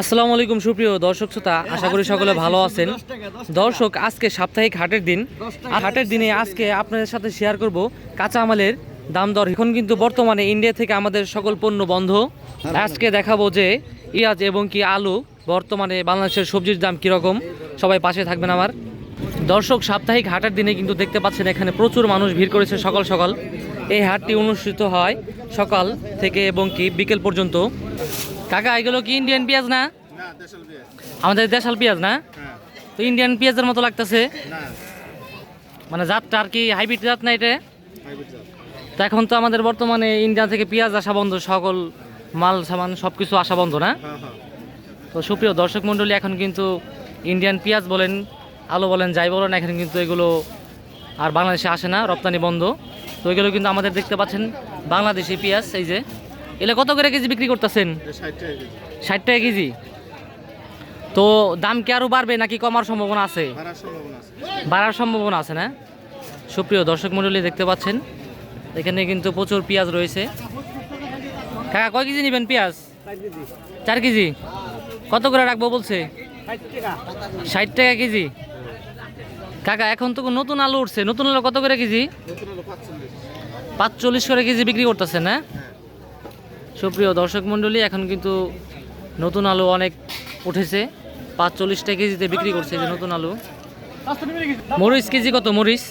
আসসালামু আলাইকুম সুপ্রিয় দর্শক শ্রোতা আশা করি সকলে ভালো আছেন। দর্শক আজকে সাপ্তাহিক হাটের দিন। আর হাটের দিনে আজকে আপনাদের সাথে শেয়ার করব কাঁচা আমালের দাম দর। এখন কিন্তু বর্তমানে ইন্ডিয়া থেকে আমাদের সকল পণ্য বন্ধ। আজকে দেখাবো যে পেঁয়াজ এবং কি আলু বর্তমানে বাংলাদেশের সবজির দাম কীরকম। সবাই পাশে থাকবেন আমার। দর্শক সাপ্তাহিক হাটের দিনে কিন্তু দেখতে পাচ্ছেন এখানে প্রচুর মানুষ ভিড় করেছে সকাল সকাল। এই হাটটি অনুষ্ঠিত হয় সকাল থেকে এবং কি বিকেল পর্যন্ত। কাকা, এগুলো কি ইন্ডিয়ান পেঁয়াজ না? আমাদের দেশাল পেঁয়াজ না? তো ইন্ডিয়ান পেঁয়াজের মতো লাগতেছে। মানে জাতটা আর কি হাইব্রিড জাত না এটা? তো এখন তো আমাদের বর্তমানে ইন্ডিয়া থেকে পেঁয়াজ আসা বন্ধ, সকল মাল, সামান সব কিছু আসা বন্ধ না? তো সুপ্রিয় দর্শক মণ্ডলী, এখন কিন্তু ইন্ডিয়ান পেঁয়াজ বলেন, আলু বলেন, যাই বলেন, এখন কিন্তু এগুলো আর বাংলাদেশে আসে না, রপ্তানি বন্ধ। তো এগুলো কিন্তু আমাদের দেখতে পাচ্ছেন বাংলাদেশি পেঁয়াজ এই যে। এগুলো কত করে কেজি বিক্রি করতেছেন? ষাট টাকা কেজি। তো দাম কি আরও বাড়বে নাকি কমার সম্ভাবনা আছে? বাড়ার সম্ভাবনা আছে। না? সুপ্রিয় দর্শক মণ্ডলী দেখতে পাচ্ছেন? এখানে কিন্তু প্রচুর পেঁয়াজ রয়েছে। কাকা কয় কেজি নেবেন পেঁয়াজ? চার কেজি? কত করে রাখব বলছে? ষাট টাকা কেজি? কাকা, এখন তো নতুন আলু উঠছে। নতুন আলু কত করে কেজি? পাঁচচল্লিশ করে কেজি বিক্রি করতেছে না সুপ্রিয় দর্শক মণ্ডলী, এখন কিন্তু নতুন আলু অনেক উঠেছে। পাঁচচল্লিশ টাকা কেজিতে বিক্রি করছে যে নতুন আলু। মরিচ কেজি কত? মরিচ?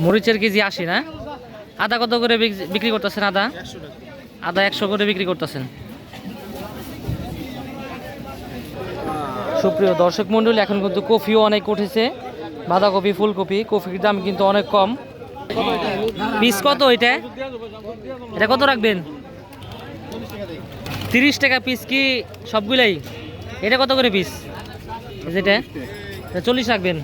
মরিচের কেজি আশি, না? আদা কত করে বিক- বিক্রি করতেছেন আদা? আদা একশো করে বিক্রি করতেছেন। সুপ্রিয় দর্শক মণ্ডলী, এখন কিন্তু কফিও অনেক উঠেছে। বাঁধাকপি, ফুলকপি, কফির দাম কিন্তু অনেক কম। পিস কত এটা? এটা কত রাখবেন? তিরিশ টাকা পিস কি সবগুলাই? এটা কত করে পিস? যেটা চল্লিশ রাখবেন।